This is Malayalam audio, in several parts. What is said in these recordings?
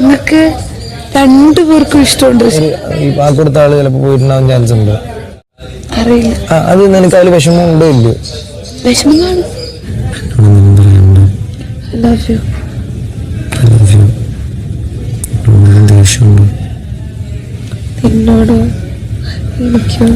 ഞങ്ങൾക്ക് രണ്ടുപേർക്കും ഇഷ്ടമുണ്ട്. പക്ഷെ ഈ പാക്കൊടുത്ത ആൾ ചിലപ്പോ പോയിട്ടുണ്ടാവാൻ ചാൻസ് ഉണ്ട്. അറിയില്ല. ആ, അത് നിനക്ക് അതിൽ വിഷമം ഉണ്ടോ ഇല്ലയോ? വിഷമം കാണും ലവ് യു നിന്നോടോ എനിക്കോ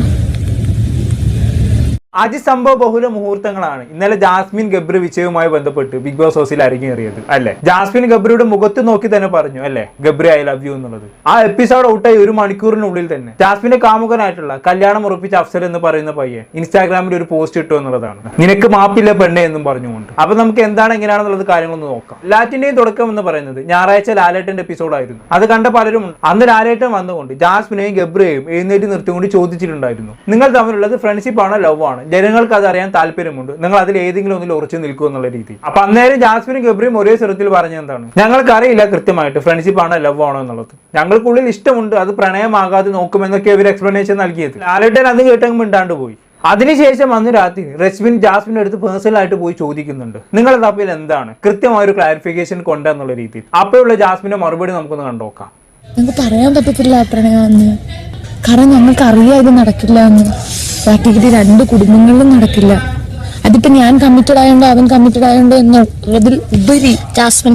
അതിസംഭവ ബഹുല മുഹൂർത്തങ്ങളാണ്. ഇന്നലെ ജാസ്മിൻ ഗബ്രി വിജയവുമായി ബന്ധപ്പെട്ട് ബിഗ് ബോസ് ഹൗസിൽ അരങ്ങേറിയത് അല്ലെ? ജാസ്മിൻ ഗബ്രിയുടെ മുഖത്ത് നോക്കി തന്നെ പറഞ്ഞു അല്ലെ? ഗബ്രി ഐ ലവ് യു എന്നുള്ളത്. ആ എപ്പിസോഡ് ഔട്ടായി ഒരു മണിക്കൂറിനുള്ളിൽ തന്നെ. ജാസ്മിന്റെ കാമുകനായിട്ടുള്ള കല്യാണം ഉറപ്പിച്ച അഫ്സർ എന്ന് പറയുന്ന പയ്യെ ഇൻസ്റ്റാഗ്രാമിൽ ഒരു പോസ്റ്റ് ഇട്ടു എന്നുള്ളതാണ്. നിനക്ക് മാപ്പില്ല പെണ്ണെ എന്നും പറഞ്ഞുകൊണ്ട്. അപ്പൊ നമുക്ക് എന്താണ് എങ്ങനെയാണെന്നുള്ളത് കാര്യങ്ങളൊന്ന് നോക്കാം. ലാറ്റിന്റെയും തുടക്കം എന്ന് പറയുന്നത് ഞായറാഴ്ച ലാലേട്ടന്റെ എപ്പിസോഡ് ആയിരുന്നു. അത് കണ്ട പലരും അന്ന് ലാലേട്ടൻ വന്നുകൊണ്ട് ജാസ്മിനെയും ഗബ്രിയെയും എഴുന്നേറ്റ് നിർത്തിക്കൊണ്ട് ചോദിച്ചിട്ടുണ്ടായിരുന്നു. നിങ്ങൾ തമ്മിലുള്ളത് ഫ്രണ്ട്ഷിപ്പ് ആണോ ലവ് ആണ്? ജനങ്ങൾക്ക് അത് അറിയാൻ താല്പര്യമുണ്ട്. നിങ്ങൾ അതിൽ ഏതെങ്കിലും ഒന്നിൽ ഉറച്ചു നിൽക്കും എന്നുള്ള രീതി അപ്പൊ അന്നേരം ജാസ്മിനും ഗബ്രിയും ഒരേ സ്വരത്തിൽ പറഞ്ഞ എന്താണ്? ഞങ്ങൾക്ക് അറിയില്ല കൃത്യമായിട്ട്. ഫ്രണ്ട്ഷിപ്പ് ആണോ ലവ് ആണോ എന്നുള്ളത്. ഞങ്ങൾക്കുള്ളിൽ ഇഷ്ടമുണ്ട് അത് പ്രണയമാകാതെ നോക്കുമെന്നൊക്കെ അവർ എക്സ്പ്ലനേഷൻ നൽകിയത്. ലാലേട്ടൻ അത് കേട്ടെങ്കിൽ മിണ്ടാണ്ട് പോയി. അതിനുശേഷം അന്ന് രാത്രി റെസ്മിൻ ജാസ്മിന്റെ അടുത്ത് പേഴ്സണൽ ആയിട്ട് പോയി ചോദിക്കുന്നുണ്ട്. നിങ്ങൾ തപ്പിൽ എന്താണ്? കൃത്യമായ ഒരു ക്ലാരിഫിക്കേഷൻ കൊണ്ടെന്നുള്ള രീതിയിൽ. അപ്പോഴുള്ള ജാസ്മിന്റെ മറുപടി നമുക്കൊന്ന് കണ്ടോക്കാം നമുക്ക് പറയാൻ പറ്റത്തില്ല കാരണം ഞങ്ങൾക്ക് അറിയാം ഇത് നടക്കില്ല എന്ന്. പ്രാക്ടിക്കലി രണ്ട് കുടുംബങ്ങളിലും നടക്കില്ല. അതിപ്പോ ഞാൻ കമ്മിറ്റഡ് ആയോണ്ടോ അവൻ കമ്മിറ്റഡ് ആയോണ്ടോ എന്നുള്ളതിൽ ഉപരി ജാസ്മിൻ.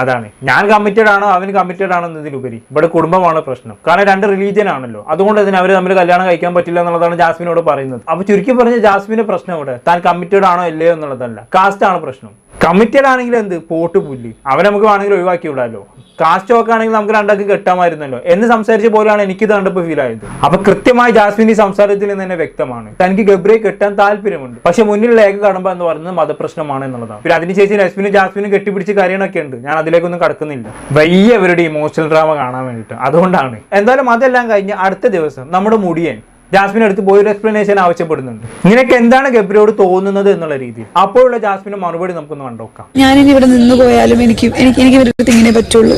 അതാണ്. ഞാൻ കമ്മിറ്റഡ് ആണോ അവൻ കമ്മിറ്റഡ് ആണോ എന്നതിലുപരി ഇവിടെ കുടുംബമാണ് പ്രശ്നം. കാരണം രണ്ട് റിലീജിയൻ ആണല്ലോ. അതുകൊണ്ട് തന്നെ അവർ തമ്മിൽ കല്യാണം കഴിക്കാൻ പറ്റില്ല എന്നുള്ളതാണ് ജാസ്മിനോട് പറയുന്നത്. അപ്പൊ ചുരുക്കി പറഞ്ഞ ജാസ്മിന്റെ പ്രശ്നം ഇവിടെ താൻ കമ്മിറ്റഡ് ആണോ ഇല്ലയോ എന്നുള്ളതല്ല. കാസ്റ്റ് ആണ് പ്രശ്നം. കമ്മിറ്റഡ് ആണെങ്കിൽ എന്ത്? പോട്ട് പുല്ല്. അവരെ നമുക്ക് വേണമെങ്കിൽ ഒഴിവാക്കി വിടാമല്ലോ കാസ്റ്റ് ഒക്കെ ആണെങ്കിൽ നമുക്ക് രണ്ടാൾക്ക് കെട്ടാമായിരുന്നല്ലോ. എന്ന് സംസാരിച്ച പോലെയാണ് എനിക്ക് ഇത് കണ്ടപ്പോൾ ഫീൽ ആയത്. അപ്പൊ കൃത്യമായി ജാസ്മിന്റെ സംസാരത്തിൽ നിന്ന് തന്നെ വ്യക്തമാണ്. തനിക്ക് ഗബ്രിയെ കെട്ടാൻ താല്പര്യമുണ്ട്. പക്ഷെ മുന്നിലുള്ള ഏക കടമ്പ എന്ന് പറയുന്നത് മതപ്രശ്നമാണ് എന്നുള്ളതാണ്. പിന്നെ അതിനുശേഷം രശ്മിനും ജാസ്മിനും കെട്ടിപ്പിടിച്ച് കാര്യങ്ങളൊക്കെ ഉണ്ട്. ഞാൻ അതിലേക്കൊന്നും കടക്കുന്നില്ല. വലിയ അവരുടെ ഇമോഷണൽ ഡ്രാമ കാണാൻ വേണ്ടിയിട്ട്. അതുകൊണ്ടാണ്. എന്തായാലും അതെല്ലാം കഴിഞ്ഞ് അടുത്ത ദിവസം നമ്മുടെ മുടിയൻ ജാസ്മിൻ അടുത്ത് പോയി ഒരു എക്സ്പ്ലനേഷൻ ആവശ്യപ്പെടുന്നുണ്ട്. നിനക്ക് എന്താണ് ഗബ്രിയോട് തോന്നുന്നത് എന്നുള്ള രീതിയിൽ? അപ്പോഴുള്ള ജാസ്മിന്റെ മറുപടി നമുക്കൊന്ന് കണ്ടോക്കാം ഞാനിനി ഇവിടെ നിന്ന് പോയാലും എനിക്ക് എനിക്ക് എനിക്ക് ഇങ്ങനെ പറ്റുള്ളൂ.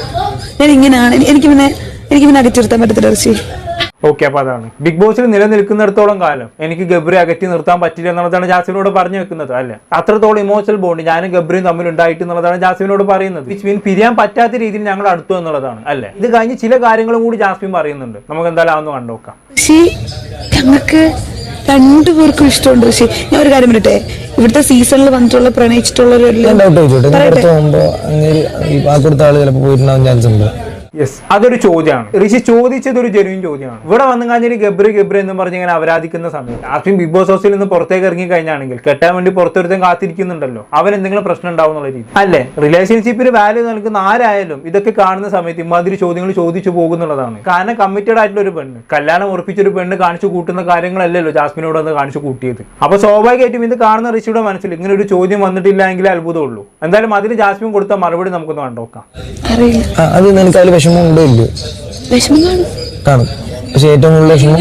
ഞാൻ ഇങ്ങനെയാണ് എനിക്ക് പിന്നെ എനിക്ക് പിന്നെ അകറ്റി നിർത്താൻ പറ്റത്തില്ല ഓക്കെ അപ്പൊ അതാണ്. ബിഗ് ബോസിൽ നിലനിൽക്കുന്നിടത്തോളം കാലം എനിക്ക് ഗബ്രി അകറ്റി നിർത്താൻ പറ്റില്ല എന്നുള്ളതാണ് ജാസിമിനോട് പറഞ്ഞു വെക്കുന്നത് അല്ലേ? അത്രത്തോളം ഇമോഷണൽ ബോണ്ട് ഞാനും ഗബ്രിയും തമ്മിൽ ഉണ്ടായിട്ട് എന്നുള്ളതാണ് ജാസ്മിനോട് പറയുന്നത്. വിച്ച് മീൻ പിരിയാൻ പറ്റാത്ത രീതിയിൽ ഞങ്ങൾ അടുത്തു എന്നുള്ളതാണ് അല്ലേ? ഇത് കഴിഞ്ഞ് ചില കാര്യങ്ങളും കൂടി ജാസ്മിൻ പറയുന്നുണ്ട്. നമുക്ക് എന്തായാലും അതൊന്ന് കണ്ടുനോക്കാം ഞങ്ങൾക്ക് രണ്ടു രണ്ടുപേർക്കും ഇഷ്ടമുണ്ട്. പക്ഷേ ഞാൻ ഒരു കാര്യം പറയട്ടെ? ഇവിടുത്തെ സീസണിൽ വന്നിട്ടുള്ള പ്രണയിച്ചിട്ടുള്ള ഒരു ഡൗട്ട് ചോദിച്ചോട്ടെ ഞാൻ പുറത്ത് പോകുമ്പോ ഈ പാക്കൊടുത്ത ആൾ ചിലപ്പോ പോയിട്ടുണ്ടാവാൻ ചാൻസ് ഉണ്ട്. യെസ് അതൊരു ചോദ്യമാണ്. ഋഷി ചോദിച്ചത് ഒരു ജെനുവിൻ ചോദ്യമാണ്. ഇവിടെ വന്നു കഴിഞ്ഞാൽ ഗബ്രി ഗബ്രി എന്ന് പറഞ്ഞ് ഇങ്ങനെ അവരാധിക്കുന്ന സമയത്ത് ആദ്യം ബിഗ് ബോസ് ഹൗസിൽ നിന്ന് പുറത്തേക്ക് ഇറങ്ങി കഴിഞ്ഞാണെങ്കിൽ കെട്ടാൻ വേണ്ടി പുറത്തൊരുത്തം കാത്തിരിക്കുന്നുണ്ടല്ലോ. അവൻ എന്തെങ്കിലും പ്രശ്നം ഉണ്ടാവും എന്നുള്ള രീതി അല്ലേ? റിലേഷൻഷിപ്പിന് വാല്യൂ നൽകുന്ന ആരായാലും ഇതൊക്കെ കാണുന്ന സമയത്ത് ഇമാതിരി ചോദ്യങ്ങൾ ചോദിച്ചു പോകുന്നുള്ളതാണ്. കാരണം കമ്മിറ്റഡ് ആയിട്ടുള്ള ഒരു പെണ്ണ് കല്യാണം ഉറപ്പിച്ചൊരു പെണ്ണ് കാണിച്ചു കൂട്ടുന്ന കാര്യങ്ങളല്ലല്ലോ ജാസ്മിനോട് ഒന്ന് കാണിച്ചു കൂട്ടിയത്. അപ്പൊ സ്വാഭാവികമായിട്ടും ഇത് കാണുന്ന ഋഷിയുടെ മനസ്സിൽ ഇങ്ങനെ ഒരു ചോദ്യം വന്നിട്ടില്ല എങ്കിൽ അത്ഭുതമുള്ളൂ. എന്തായാലും അതിന് ജാസ്മിൻ കൊടുത്ത മറുപടി നമുക്കൊന്ന് കണ്ടോക്കാം അറിയില്ല അത് വിഷമം ഉണ്ടോ ഇല്ലയോ? വിഷമം കാണും. കാണും. പക്ഷെ ഏറ്റവും കൂടുതൽ വിഷമം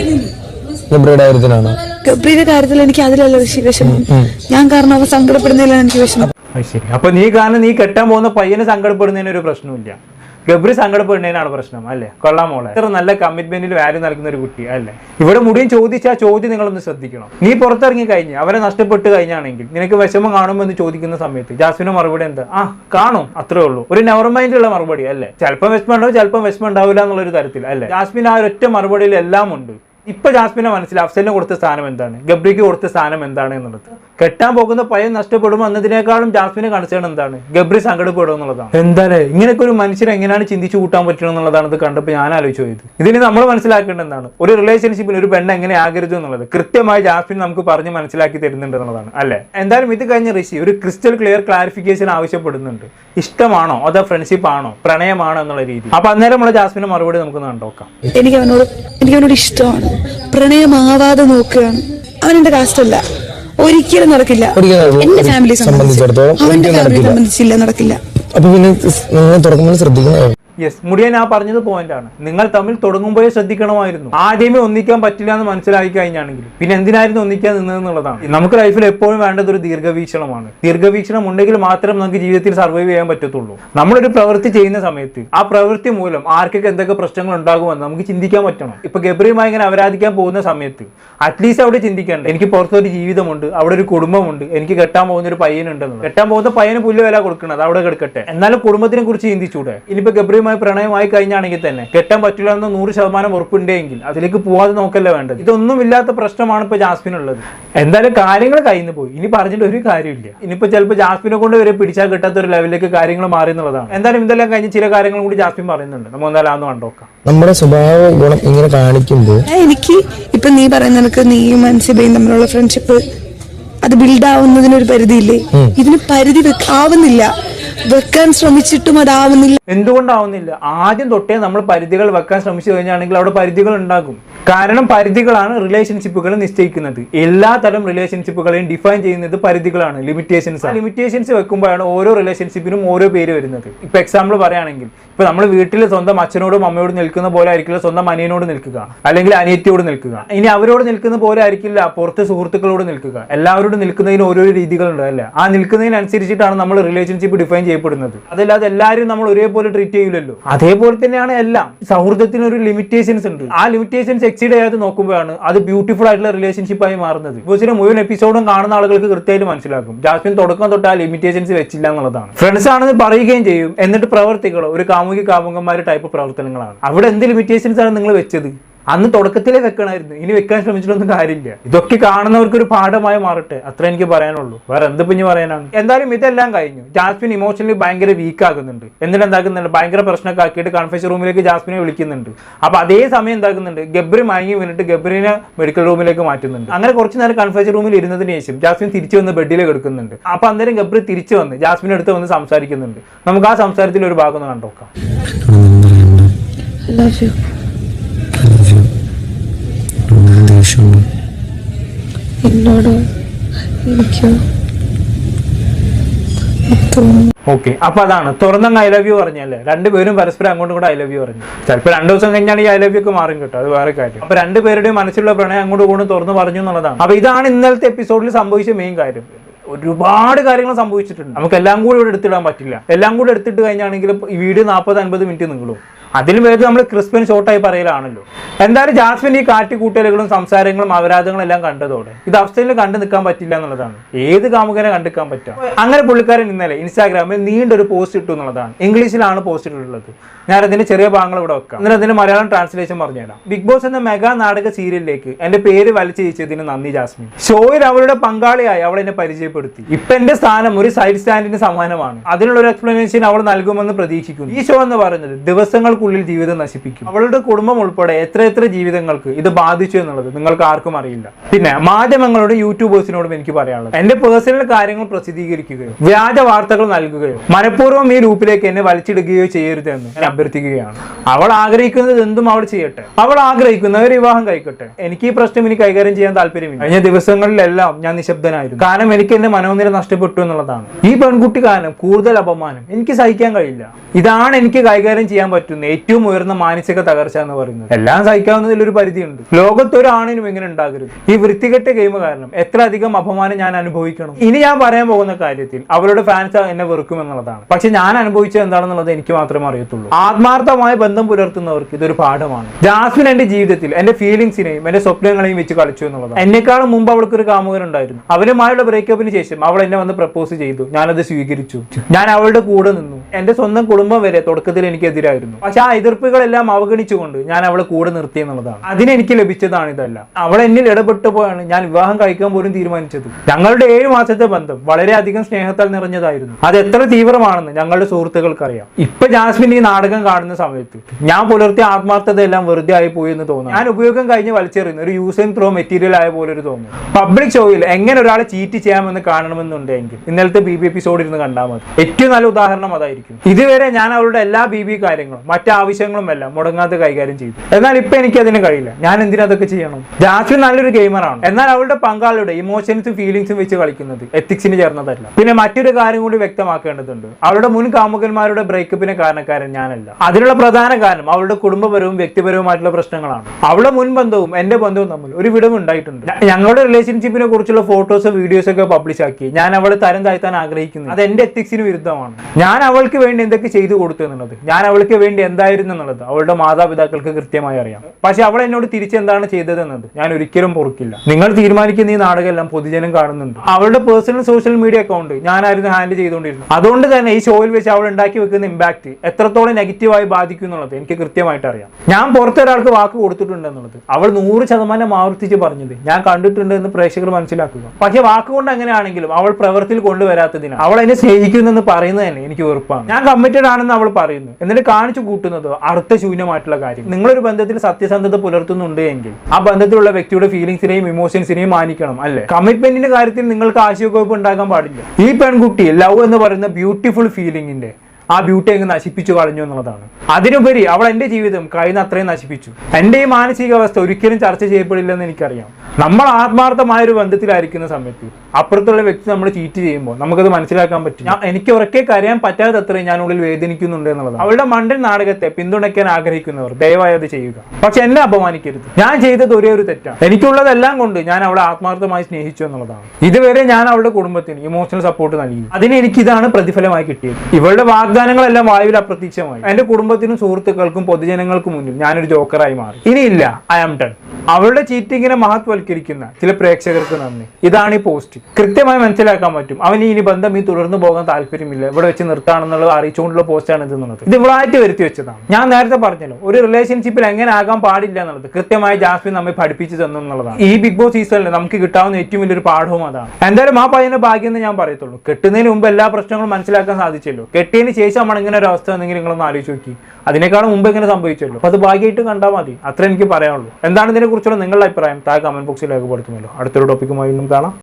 ഗബ്രിയുടെ കാര്യത്തിലാണ്? ഗബ്രിയുടെ കാര്യത്തിൽ എനിക്ക് അതിലല്ല വിഷമം. ഞാൻ കാരണം അവ സങ്കടപ്പെടുന്നതിലാണ് എനിക്ക് വിഷമം. ശരി. അപ്പൊ നീ കാരണം നീ കെട്ടാൻ പോകുന്ന പയ്യന് സങ്കടപ്പെടുന്നതിന് ഒരു പ്രശ്നമില്ല ഗബ്രി സങ്കടപ്പെടുന്നതിനാണ് പ്രശ്നം അല്ലേ? കൊള്ളാം മോളെ. ഇത്ര നല്ല കമ്മിറ്റ്മെന്റിൽ വാല്യൂ നൽകുന്ന ഒരു കുട്ടി അല്ലേ? ഇവിടെ മുടിയും ചോദിച്ച ആ ചോദ്യം നിങ്ങളൊന്ന് ശ്രദ്ധിക്കണം. നീ പുറത്തിറങ്ങി കഴിഞ്ഞ് അവരെ നഷ്ടപ്പെട്ട് കഴിഞ്ഞാണെങ്കിൽ നിനക്ക് വിഷമം കാണുമെന്ന് ചോദിക്കുന്ന സമയത്ത് ജാസ്മിന്റെ മറുപടി എന്താ? ആ കാണും അത്രേ ഉള്ളൂ. ഒരു നെവർ മൈൻഡ് ഉള്ള മറുപടി അല്ലേ? ചിലപ്പം വിഷമം ഉണ്ടാവും ചിലപ്പം വിഷമം ഉണ്ടാവില്ല എന്നുള്ള ഒരു തരത്തിൽ അല്ലേ? ജാസ്മിൻ ആ ഒരൊറ്റ മറുപടിയിൽ എല്ലാം ഉണ്ട് ഇപ്പൊ ജാസ്മിനെ മനസ്സിൽ അഫ്സലിന് കൊടുത്ത സ്ഥാനം എന്താണ്? ഗബ്രിക്ക് കൊടുത്ത സ്ഥാനം എന്താണ് എന്നുള്ളത്? കെട്ടാൻ പോകുന്ന പയ്യൻ നഷ്ടപ്പെടും എന്നതിനേക്കാളും ജാസ്മിനെ കൺസേൺ എന്താണ്? ഗബ്രി സങ്കടപ്പെടും എന്നുള്ളതാണ്. എന്തായാലേ ഇങ്ങനെയൊക്കെ ഒരു മനുഷ്യൻ എങ്ങനെയാണ് ചിന്തിച്ചു കൂട്ടാൻ പറ്റണം എന്നുള്ളതാണ് ഇത് കണ്ടപ്പോൾ ഞാൻ ആലോചിച്ചു പോയത്. ഇതിന് നമ്മൾ മനസ്സിലാക്കേണ്ടത് എന്താണ്? ഒരു റിലേഷൻഷിപ്പിൽ ഒരു പെണ്ണ് എങ്ങനെ ആകരുത് എന്നുള്ളത് കൃത്യമായി ജാസ്മിൻ നമുക്ക് പറഞ്ഞ് മനസ്സിലാക്കി തരുന്നുണ്ട് എന്നുള്ളതാണ് അല്ലേ? എന്തായാലും ഇത് കഴിഞ്ഞ ഋഷി ഒരു ക്രിസ്റ്റൽ ക്ലിയർ ക്ലാരിഫിക്കേഷൻ ആവശ്യപ്പെടുന്നുണ്ട്. ഇഷ്ടമാണോ? അതോ ഫ്രണ്ട്ഷിപ്പ് ആണോ? പ്രണയമാണോ എന്നുള്ള രീതി. അപ്പൊ അന്നേരം നമ്മൾ ജാസ്മിന്റെ മറുപടി നമുക്ക് കണ്ടോക്കാം എനിക്ക് അവനോട് എനിക്ക് അവനോട് ഇഷ്ടമാണ്. പ്രണയമാവാതെ നോക്കുകയാണ്. അവൻ എന്റെ കാസ്റ്റ് അല്ല. ഒരിക്കലും നടക്കില്ല. എന്റെ ഫാമിലി സംബന്ധിച്ചിടത്തോളം അവന്റെ ഫാമിലിയെ. സംബന്ധിച്ചില്ല നടക്കില്ല. അപ്പൊ പിന്നെ തുറക്കുമ്പോൾ ശ്രദ്ധിക്കണം? യെസ് മുടിയൻ ആ പറഞ്ഞത് പോയിന്റ് ആണ്. നിങ്ങൾ തമ്മിൽ തുടങ്ങുമ്പോഴേ ശ്രദ്ധിക്കണമായിരുന്നു. ആദ്യമേ ഒന്നിക്കാൻ പറ്റില്ല എന്ന് മനസ്സിലാക്കി കഴിഞ്ഞാണെങ്കിൽ പിന്നെ എന്തിനായിരുന്നു ഒന്നിക്കാൻ നിന്നതെന്നുള്ളതാണ്. നമുക്ക് ലൈഫിൽ എപ്പോഴും വേണ്ടത് ഒരു ദീർഘവീക്ഷണമാണ്. ദീർഘവീക്ഷണം ഉണ്ടെങ്കിൽ മാത്രം നമുക്ക് ജീവിതത്തിൽ സർവൈവ് ചെയ്യാൻ പറ്റത്തുള്ളൂ. നമ്മളൊരു പ്രവൃത്തി ചെയ്യുന്ന സമയത്ത് ആ പ്രവൃത്തി മൂലം ആർക്കൊക്കെ എന്തൊക്കെ പ്രശ്നങ്ങൾ ഉണ്ടാകുമെന്ന് നമുക്ക് ചിന്തിക്കാൻ പറ്റണം. ഇപ്പൊ ഗബ്രിയുമായി ഇങ്ങനെ അപരാധിക്കാൻ പോകുന്ന സമയത്ത് അറ്റ്ലീസ്റ്റ് അവിടെ ചിന്തിക്കേണ്ട. എനിക്ക് പുറത്തൊരു ജീവിതമുണ്ട് അവിടെ ഒരു കുടുംബമുണ്ട് എനിക്ക് കെട്ടാൻ പോകുന്ന ഒരു പയ്യനുണ്ടെന്ന്. കെട്ടാൻ പോകുന്ന പയ്യന് പുല്ല് വില കൊടുക്കണം അത് അവിടെ കിടക്കട്ടെ. എന്നാലും കുടുംബത്തിനെ കുറിച്ച് ചിന്തിച്ചൂടെ. ഇനിയിപ്പോ ഗബ്രി ഗബ്രിയുമായി പ്രണയമായി കഴിഞ്ഞാണെങ്കിൽ തന്നെ കെട്ടാൻ പറ്റില്ല എന്ന് നൂറ് ശതമാനം ഉറപ്പുണ്ടെങ്കിൽ അതിലേക്ക് പോവാതെ നോക്കല്ലേ വേണ്ടത്? ഇതൊന്നും ഇല്ലാത്ത പ്രശ്നമാണ് ഇപ്പൊ ജാസ്മിനുള്ളത്. എന്തായാലും കാര്യങ്ങൾ കയ്യിൽ പോയി. ഇനി പറഞ്ഞിട്ട് ഒരു കാര്യമില്ല. ഇനിയിപ്പോ ചിലപ്പോൾ ജാസ്മിനെ കൊണ്ട് വരെ പിടിച്ചാൽ കിട്ടാത്ത ഒരു ലെവലിലേക്ക് കാര്യങ്ങൾ മാറി എന്നുള്ളതാണ്. എന്തായാലും ഇതെല്ലാം കഴിഞ്ഞ് ചില കാര്യങ്ങളും കൂടി ജാസ്മിൻ പറയുന്നുണ്ട്. നമ്മൾ എന്തായാലും ആന്ന് കണ്ടോക്കാം നമ്മുടെ സ്വഭാവ ഗുണം ഇങ്ങനെ കാണിക്കുമ്പോൾ എനിക്ക് ഇപ്പൊ നീ പറയുന്ന നിനക്ക് നീയും അൻസിബയും തമ്മിലുള്ള ഫ്രണ്ട്ഷിപ്പ് അത് ബിൽഡ് ആവുന്നതിനൊരു പരിധിയില്ലേ? ഇതിന് പരിധി വെക്ക- ആവുന്നില്ല. വെക്കാൻ ശ്രമിച്ചിട്ടും അതാവുന്നില്ല. എന്തുകൊണ്ടാവുന്നില്ല? ആദ്യം തൊട്ടേ നമ്മൾ പരിധികൾ വെക്കാൻ ശ്രമിച്ചു കഴിഞ്ഞാണെങ്കിൽ അവിടെ പരിധികൾ ഉണ്ടാകും. കാരണം പരിധികളാണ് റിലേഷൻഷിപ്പുകൾ നിശ്ചയിക്കുന്നത്. എല്ലാ തരം റിലേഷൻഷിപ്പുകളെയും ഡിഫൈൻ ചെയ്യുന്നത് പരിധികളാണ് ലിമിറ്റേഷൻസ് ലിമിറ്റേഷൻസ് വെക്കുമ്പോഴാണ് ഓരോ റിലേഷൻഷിപ്പിനും ഓരോ പേര് വരുന്നത്. ഇപ്പൊ എക്സാമ്പിൾ പറയുകയാണെങ്കിൽ ഇപ്പൊ നമ്മൾ വീട്ടിൽ സ്വന്തം അച്ഛനോടും അമ്മയോടും നിൽക്കുന്ന പോലെ ആയിരിക്കില്ല സ്വന്തം അനിയനോട് നിൽക്കുക അല്ലെങ്കിൽ അനിയത്തിയോട് നിൽക്കുക. ഇനി അവരോട് നിൽക്കുന്ന പോലെ ആയിരിക്കില്ല പുറത്ത് സുഹൃത്തുക്കളോട് നിൽക്കുക. എല്ലാവരോടും നിൽക്കുന്നതിന് ഓരോ രീതികളുണ്ട് അല്ലേ? ആ നിൽക്കുന്നതിനനുസരിച്ചിട്ടാണ് നമ്മൾ റിലേഷൻഷിപ്പ് ഡിഫൈൻ ചെയ്യപ്പെടുന്നത്. അതല്ലാതെ എല്ലാവരും നമ്മൾ ഒരേപോലെ ട്രീറ്റ് ചെയ്യില്ലല്ലോ അതേപോലെ തന്നെയാണ് എല്ലാം. സൗഹൃദത്തിന് ഒരു ലിമിറ്റേഷൻസ് ഉണ്ട്. ആ ലിമിറ്റേഷൻസ് എക്സീഡ് ചെയ്യാതെ നോക്കുമ്പോഴാണ് അത് ബ്യൂട്ടിഫുൾ ആയിട്ടുള്ള റിലേഷൻഷിപ്പ് ആയി മാറുന്നത്. ബോസിന്റെ മുഴുവൻ എപ്പിസോഡും കാണുന്ന ആളുകൾക്ക് കൃത്യമായിട്ട് മനസ്സിലാക്കും. ജാസ്മിൻ തുടക്കം തൊട്ട് ആ ലിമിറ്റേഷൻസ് വെച്ചില്ല എന്നുള്ളതാണ്. ഫ്രണ്ട്സ് ആണെന്ന് പറയുകയും ചെയ്യും. എന്നിട്ട് പ്രവർത്തികളോ ഒരു കാമുകി കാമുകന്മാര് ടൈപ്പ് പ്രവർത്തനങ്ങളാണ്. അവിടെ എന്ത് ലിമിറ്റേഷൻസ് ആണ് നിങ്ങൾ വെച്ചത്? അന്ന് തുടക്കത്തിലേ വെക്കണമായിരുന്നു ഇനി വെക്കാൻ ശ്രമിച്ചിട്ടൊന്നും കാര്യമില്ല. ഇതൊക്കെ കാണുന്നവർക്ക് ഒരു പാഠമായി മാറട്ടെ. അത്ര എനിക്ക് പറയാനുള്ളൂ. വേറെ എന്ത് പിന്നെ പറയാനാണ്? എന്തായാലും ഇതെല്ലാം കഴിഞ്ഞു. ജാസ്മിൻ ഇമോഷണലി ഭയങ്കര വീക്ക് ആകുന്നുണ്ട്. എന്നിട്ട് എന്താക്കുന്നുണ്ട് ഭയങ്കര പ്രശ്നമൊക്കെ ആക്കിയിട്ട് കൺഫ്യൂഷൻ റൂമിലേക്ക് ജാസ്മിനെ വിളിക്കുന്നുണ്ട്. അപ്പൊ അതേ സമയം എന്താക്കുന്നുണ്ട് ഗബ്രി മയങ്ങി വീണിട്ട് ഗബ്രിനെ മെഡിക്കൽ റൂമിലേക്ക് മാറ്റുന്നുണ്ട്. അങ്ങനെ കുറച്ച് നേരം കൺഫ്യൂഷൻ റൂമിൽ ഇരുന്നതിന് ശേഷം ജാസ്മിൻ തിരിച്ചു വന്ന് ബെഡിലേക്ക് എടുക്കുന്നുണ്ട്. അപ്പൊ അന്നേരം ഗബ്രി തിരിച്ചു വന്ന് ജാസ്മിൻ അടുത്ത് വന്ന് സംസാരിക്കുന്നുണ്ട്. നമുക്ക് ആ സംസാരത്തിൽ ഒരു ഭാഗം ഒന്ന് കണ്ടോക്കാം. എന്നോട് എനിക്ക് തോന്നുന്നു. ഓക്കെ അപ്പൊ അതാണ്. തുറന്നങ്ങ് ഐ ലവ് യു പറഞ്ഞല്ലേ? രണ്ടുപേരും പരസ്പരം അങ്ങോട്ടും കൂടെ ഐ ലവ് യു പറഞ്ഞു. ചിലപ്പോൾ രണ്ടു ദിവസം കഴിഞ്ഞാണ് ഈ ഐ ലവ് യു ഒക്കെ മാറും കേട്ടോ അത് വേറെ കാര്യം. അപ്പൊ രണ്ടുപേരുടെയും മനസ്സിലുള്ള പ്രണയം അങ്ങോട്ടും ഇങ്ങോട്ടും തുറന്നു പറഞ്ഞു എന്നുള്ളതാണ്. അപ്പൊ ഇതാണ് ഇന്നലത്തെ എപ്പിസോഡിൽ സംഭവിച്ച മെയിൻ കാര്യം. ഒരുപാട് കാര്യങ്ങൾ സംഭവിച്ചിട്ടുണ്ട്. നമുക്ക് എല്ലാം കൂടി ഇവിടെ എടുത്തിടാൻ പറ്റില്ല. എല്ലാം കൂടി എടുത്തിട്ട് കഴിഞ്ഞാണെങ്കിൽ ഈ വീഡിയോ നാൽപ്പത് അൻപത് മിനിറ്റ് നിങ്ങളും. അതിലും വേഗം നമ്മൾ ക്രിസ്പിൻ ഷോർട്ടായി പറയലാണല്ലോ. എന്തായാലും ജാസ്മിൻ ഈ കാട്ടിക്കൂട്ടലുകളും സംസാരങ്ങളും അപരാധങ്ങളും എല്ലാം കണ്ടതോടെ ഇത് അവസ്ഥയിൽ കണ്ടു നിൽക്കാൻ പറ്റില്ല എന്നുള്ളതാണ്. ഏത് കാമുകനെ കണ്ടുനിൽക്കാൻ പറ്റുക? അങ്ങനെ പുള്ളിക്കാരൻ ഇന്നലെ ഇൻസ്റ്റാഗ്രാമിൽ നീണ്ടൊരു പോസ്റ്റ് ഇട്ടു എന്നുള്ളതാണ്. ഇംഗ്ലീഷിലാണ് പോസ്റ്റ് ഇട്ടിട്ടുള്ളത് ഞാൻ അതിന്റെ ചെറിയ ഭാഗങ്ങൾ ഇവിടെ വെക്കാം. എന്നിട്ട് അതിന്റെ മലയാളം ട്രാൻസ്ലേഷൻ പറഞ്ഞുതരാം. ബിഗ് ബോസ് എന്ന മെഗാ നാടക സീരിയലിലേക്ക് എന്റെ പേര് വലിച്ചു ജയിച്ചതിന് നന്ദി ജാസ്മിൻ. ഷോയിൽ അവളുടെ പങ്കാളിയായി അവൾ എന്നെ പരിചയപ്പെടുത്തി. ഇപ്പൊ എന്റെ സ്ഥാനം ഒരു സൈഡ് സ്റ്റാൻഡിന് സമാനമാണ്. അതിനുള്ള ഒരു എക്സ്പ്ലനേഷൻ അവൾ നൽകുമെന്ന് പ്രതീക്ഷിക്കുന്നു. ഈ ഷോ എന്ന് പറയുന്നത് ദിവസങ്ങൾക്കുള്ളിൽ ജീവിതം നശിപ്പിക്കും. അവളുടെ കുടുംബം ഉൾപ്പെടെ എത്ര എത്ര ജീവിതങ്ങൾക്ക് ഇത് ബാധിച്ചു എന്നുള്ളത് നിങ്ങൾക്ക് ആർക്കും അറിയില്ല. പിന്നെ മാധ്യമങ്ങളോടും യൂട്യൂബേഴ്സിനോടും എനിക്ക് പറയാനുള്ളത്. എന്റെ പേഴ്സണൽ കാര്യങ്ങൾ പ്രസിദ്ധീകരിക്കുകയോ വ്യാജ വാർത്തകൾ നൽകുകയോ മനഃപൂർവം ഈ ലൂപ്പിലേക്ക് എന്നെ വലിച്ചിടുകയോ ചെയ്യരുതെന്ന് അഭ്യർത്ഥിക്കുകയാണ്. അവൾ ആഗ്രഹിക്കുന്നത് എന്തും അവൾ ചെയ്യട്ടെ. അവൾ ആഗ്രഹിക്കുന്നവർ വിവാഹം കഴിക്കട്ടെ. എനിക്ക് ഈ പ്രശ്നം ഇനി കൈകാര്യം ചെയ്യാൻ താല്പര്യമില്ല. കഴിഞ്ഞ ദിവസങ്ങളിലെല്ലാം ഞാൻ നിശബ്ദനായിരുന്നു. കാരണം എനിക്ക് എന്റെ മനോനില നഷ്ടപ്പെട്ടു എന്നുള്ളതാണ്. ഈ പെൺകുട്ടി കാരണം കൂടുതൽ അപമാനം. എനിക്ക് സഹിക്കാൻ കഴിയില്ല. ഇതാണ് എനിക്ക് കൈകാര്യം ചെയ്യാൻ പറ്റുന്ന ഏറ്റവും ഉയർന്ന മാനസിക തകർച്ച എന്ന് പറയുന്നത്. എല്ലാം സഹിക്കാവുന്നതിൽ ഒരു പരിധിയുണ്ട്. ലോകത്ത് ഒരാണിനും ഇങ്ങനെ ഉണ്ടാകരുത്. ഈ വൃത്തികെട്ട ഗെയിം കാരണം എത്ര അധികം അപമാനം ഞാൻ അനുഭവിക്കണം. ഇനി ഞാൻ പറയാൻ പോകുന്ന കാര്യത്തിൽ അവരുടെ ഫാൻസ് എന്നെ വെറുക്കും എന്നുള്ളതാണ്. പക്ഷെ ഞാൻ അനുഭവിച്ചത് എന്താണെന്നുള്ളത് എനിക്ക് മാത്രമേ അറിയത്തുള്ളൂ. ആത്മാർത്ഥമായ ബന്ധം പുലർത്തുന്നവർക്ക് ഇതൊരു പാഠമാണ്. ജാസ്മിൻ എന്റെ ജീവിതത്തിൽ എന്റെ ഫീലിംഗ്സിനെയും എന്റെ സ്വപ്നങ്ങളെയും വെച്ച് കളിച്ചു എന്നുള്ളതാണ്. എന്നെക്കാളും മുമ്പ് അവൾക്ക് ഒരു കാമുകൻ ഉണ്ടായിരുന്നു അവരുമായുള്ള ബ്രേക്കപ്പിന് ശേഷം അവൾ എന്നെ വന്ന് പ്രപ്പോസ് ചെയ്തു. ഞാനത് സ്വീകരിച്ചു. ഞാൻ അവളുടെ കൂടെ നിന്നു. എന്റെ സ്വന്തം കുടുംബം വരെ തുടക്കത്തിൽ എനിക്കെതിരായിരുന്നു. പക്ഷെ ആ എതിർപ്പുകളെല്ലാം അവഗണിച്ചുകൊണ്ട് ഞാൻ അവളെ കൂടെ നിർത്തി എന്നുള്ളതാണ്. അതിനെനിക്ക് ലഭിച്ചതാണ് ഇതല്ല. അവൾ എന്നിൽ ഇടപെട്ടപ്പോഴാണ് ഞാൻ വിവാഹം കഴിക്കാൻ പോലും തീരുമാനിച്ചത്. ഞങ്ങളുടെ ഏഴ് മാസത്തെ ബന്ധം വളരെയധികം സ്നേഹത്താൽ നിറഞ്ഞതായിരുന്നു. അത് എത്ര തീവ്രമാണെന്ന് ഞങ്ങളുടെ സുഹൃത്തുക്കൾക്കറിയാം. ഇപ്പൊ ജാസ്മിൻ ഈ നാടകം കാണുന്ന സമയത്ത് ഞാൻ പുലർത്തിയ ആത്മാർത്ഥതയെല്ലാം വെറുതെ ആയി പോയി എന്ന് തോന്നുന്നു ഞാൻ ഉപയോഗം കഴിഞ്ഞ് വലിച്ചെറിയുന്ന ഒരു യൂസ് ആൻഡ് ത്രോ മെറ്റീരിയൽ ആയ പോലെ ഒരു തോന്നുന്നു പബ്ലിക് ഷോയിൽ എങ്ങനെ ഒരാളെ ചീറ്റ് ചെയ്യാമെന്ന് കാണണമെന്നുണ്ടെങ്കിൽ ഇന്നലത്തെ ബി ബി എപ്പിസോഡ് ഇരുന്ന് കണ്ടാൽ മതി. ഏറ്റവും നല്ല ഉദാഹരണം അതായിരിക്കും. ഇതുവരെ ഞാൻ അവളുടെ എല്ലാ ബി ബി കാര്യങ്ങളും മറ്റു ആവശ്യങ്ങളും എല്ലാം മുടങ്ങാതെ കൈകാര്യം ചെയ്തു. എന്നാൽ ഇപ്പൊ എനിക്ക് അതിന് കഴിയില്ല. ഞാൻ എന്തിനാ അതൊക്കെ ചെയ്യണം? ജാസ്മിൻ നല്ലൊരു ഗെയിമറാണ് എന്നാൽ അവളുടെ പങ്കാളിയുടെ ഇമോഷൻസും ഫീലിംഗ്സും വെച്ച് കളിക്കുന്നത് എത്തിക്സിന് ചേർന്നതല്ല. പിന്നെ മറ്റൊരു കാര്യം കൂടി വ്യക്തമാക്കേണ്ടതുണ്ട്. അവളുടെ മുൻ കാമുകന്മാരുടെ ബ്രേക്കപ്പിന് കാരണക്കാരൻ ഞാനല്ല. അതിനുള്ള പ്രധാന കാരണം അവളുടെ കുടുംബപരവും വ്യക്തിപരവുമായിട്ടുള്ള പ്രശ്നങ്ങളാണ്. അവളുടെ മുൻ ബന്ധവും എന്റെ ബന്ധവും തമ്മിൽ ഒരു വിടവ് ഉണ്ടായിട്ടുണ്ട്. ഞങ്ങളുടെ റിലേഷൻഷിപ്പിനെ കുറിച്ചുള്ള ഫോട്ടോസ് വീഡിയോസ് ഒക്കെ പബ്ലിഷ് ആക്കി ഞാൻ അവളെ തരം താഴ്ത്താൻ ആഗ്രഹിക്കുന്നു. അത് എന്റെ എത്തിക്സിന് വിരുദ്ധമാണ്. ഞാൻ അവൾക്ക് അവൾക്ക് വേണ്ടി എന്തൊക്കെ ചെയ്തു കൊടുത്തു എന്നുള്ളത്. ഞാൻ അവൾക്ക് വേണ്ടി എന്തായിരുന്നു എന്നുള്ളത് അവളുടെ മാതാപിതാക്കൾക്ക് കൃത്യമായി അറിയാം. പക്ഷെ അവൾ എന്നോട് തിരിച്ചെന്താണ് ചെയ്തതെന്നത് ഞാൻ ഒരിക്കലും പൊറുക്കില്ല നിങ്ങൾ തീരുമാനിക്കുന്ന ഈ നാടകമെല്ലാം പൊതുജനം കാണുന്നുണ്ട്. അവളുടെ പേഴ്സണൽ സോഷ്യൽ മീഡിയ അക്കൗണ്ട് ഞാനായിരുന്നു ഹാൻഡിൽ ചെയ്തുകൊണ്ടിരുന്നത്. അതുകൊണ്ട് തന്നെ ഈ ഷോയിൽ വെച്ച് അവൾ ഉണ്ടാക്കി വെക്കുന്ന ഇമ്പാക്ട് എത്രത്തോളം നെഗറ്റീവായി ബാധിക്കും എന്നുള്ളത് എനിക്ക് കൃത്യമായിട്ട് അറിയാം. ഞാൻ പുറത്തൊരാൾക്ക് വാക്ക് കൊടുത്തിട്ടുണ്ട് എന്നുള്ളത് അവൾ നൂറ് ശതമാനം ആവർത്തിച്ച് പറഞ്ഞത് ഞാൻ കണ്ടിട്ടുണ്ട് എന്ന് പ്രേക്ഷകർ മനസ്സിലാക്കുക. പക്ഷെ വാക്കുകൊണ്ട് അങ്ങനെയാണെങ്കിലും അവൾ പ്രവൃത്തിയിൽ കൊണ്ടുവരാത്തതിന് അവൾ എന്നെ സ്നേഹിക്കുന്നെന്ന് പറയുന്നത് തന്നെ എനിക്ക് വെറുപ്പാണ്. ഞാൻ കമ്മിറ്റഡ് ആണെന്ന് അവൾ പറയുന്നു. എന്നിട്ട് കാണിച്ചു കൂട്ടുന്നത് അർത്ഥശൂന്യമായിട്ടുള്ള കാര്യം നിങ്ങളൊരു ബന്ധത്തിൽ സത്യസന്ധത പുലർത്തുന്നുണ്ട് എങ്കിൽ ആ ബന്ധത്തിലുള്ള വ്യക്തിയുടെ ഫീലിംഗ്സിനെയും ഇമോഷൻസിനെയും മാനിക്കണം അല്ലെ? കമ്മിറ്റ്മെന്റിന്റെ കാര്യത്തിൽ നിങ്ങൾക്ക് ആശയക്കുഴപ്പം ഉണ്ടാകാൻ പാടില്ല. ഈ പെൺകുട്ടി ലവ് എന്ന് പറയുന്ന ബ്യൂട്ടിഫുൾ ഫീലിംഗിന്റെ ആ ബ്യൂട്ടി അങ്ങ് നശിപ്പിച്ചു കളഞ്ഞു എന്നുള്ളതാണ്. അതിനുപരി അവൾ എന്റെ ജീവിതം കഴിയുന്ന അത്രയും നശിപ്പിച്ചു. എന്റെ ഈ മാനസികാവസ്ഥ ഒരിക്കലും ചർച്ച ചെയ്യപ്പെടില്ലെന്ന് എനിക്കറിയാം. നമ്മൾ ആത്മാർത്ഥമായ ഒരു ബന്ധത്തിലായിരിക്കുന്ന സമയത്ത് അപ്പുറത്തുള്ള വ്യക്തി നമ്മൾ ചീറ്റ് ചെയ്യുമ്പോൾ നമുക്കത് മനസ്സിലാക്കാൻ പറ്റും. എനിക്ക് ഉറക്കെ കരയാൻ പറ്റാതെ അത്രയും ഞാൻ ഉള്ളിൽ വേദനിക്കുന്നുണ്ട് എന്നുള്ളത് അവളുടെ മണ്ടൻ നാടകത്തെ പിന്തുണയ്ക്കാൻ ആഗ്രഹിക്കുന്നവർ ദയവായി അത് ചെയ്യുക. പക്ഷെ എന്നെ അപമാനിക്കരുത്. ഞാൻ ചെയ്തത് ഒരേ ഒരു തെറ്റാണ്. എനിക്കുള്ളതെല്ലാം കൊണ്ട് ഞാൻ അവളെ ആത്മാർത്ഥമായി സ്നേഹിച്ചു എന്നുള്ളതാണ്. ഇതുവരെ ഞാൻ അവളുടെ കുടുംബത്തിന് ഇമോഷണൽ സപ്പോർട്ട് നൽകി. അതിന് എനിക്ക് ഇതാണ് പ്രതിഫലമായി കിട്ടിയത്. ഇവളുടെ വാഗ്ദാനങ്ങളെല്ലാം വായുവിൽ അപ്രത്യക്ഷമായി. എന്റെ കുടുംബത്തിനും സുഹൃത്തുക്കൾക്കും പൊതുജനങ്ങൾക്കും മുന്നിൽ ഞാനൊരു ജോക്കറായി മാറി. ഇനിയില്ല ഐ ആം ഡൺ അവളുടെ ചീറ്റിങ്ങിനെ മഹത്വൽക്കരിക്കുന്ന ചില പ്രേക്ഷകർക്ക് നന്ദി. ഇതാണ് ഈ പോസ്റ്റ്. കൃത്യമായി മനസ്സിലാക്കാൻ പറ്റും. അവന് ഇനി ബന്ധം ഈ തുടർന്ന് പോകാൻ താല്പര്യമില്ല. ഇവിടെ വെച്ച് നിർത്താണെന്നുള്ളത് അറിയിച്ചുകൊണ്ടുള്ള പോസ്റ്റാണ് ഇത് എന്നുള്ളത്. ഇത് ഇവളായിട്ട് വരുത്തി വെച്ചതാണ്. ഞാൻ നേരത്തെ പറഞ്ഞല്ലോ ഒരു റിലേഷൻഷിപ്പിൽ എങ്ങനെ ആകാൻ പാടില്ല എന്നുള്ളത്. കൃത്യമായി ജാസ്മിൻ നമ്മെ പഠിപ്പിച്ചു തന്നു എന്നുള്ളതാണ്. ഈ ബിഗ് ബോസ് സീസണിൽ നമുക്ക് കിട്ടാവുന്ന ഏറ്റവും വലിയൊരു പാഠവും അതാണ്. എന്തായാലും ആ പയ്യന്റെ ഭാഗ്യം എന്ന് ഞാൻ പറയത്തുള്ളൂ. കെട്ടുന്നതിന് മുമ്പ് എല്ലാ പ്രശ്നങ്ങളും മനസ്സിലാക്കാൻ സാധിച്ചല്ലോ. കെട്ടിയതിന് ശേഷമാണ് ഇങ്ങനെ ഒരു അവസ്ഥ എന്നെങ്കിൽ നിങ്ങളൊന്ന് ആലോചിച്ച് നോക്കി. അതിനേക്കാളും മുമ്പ് ഇങ്ങനെ സംഭവിച്ചല്ലോ. അപ്പൊ അത് ഭാഗ്യമായിട്ട് കണ്ടാൽ മതി. അത്ര എനിക്ക് പറയാനുള്ളൂ. എന്താണ് ഇതിനെക്കുറിച്ചുള്ള നിങ്ങളുടെ അഭിപ്രായം? താഴെ കമന്റ് ബോക്സിൽ രേഖപ്പെടുത്തുമല്ലോ. അടുത്തൊരു ടോപ്പിക്കുമായി വീണ്ടും കാണാം.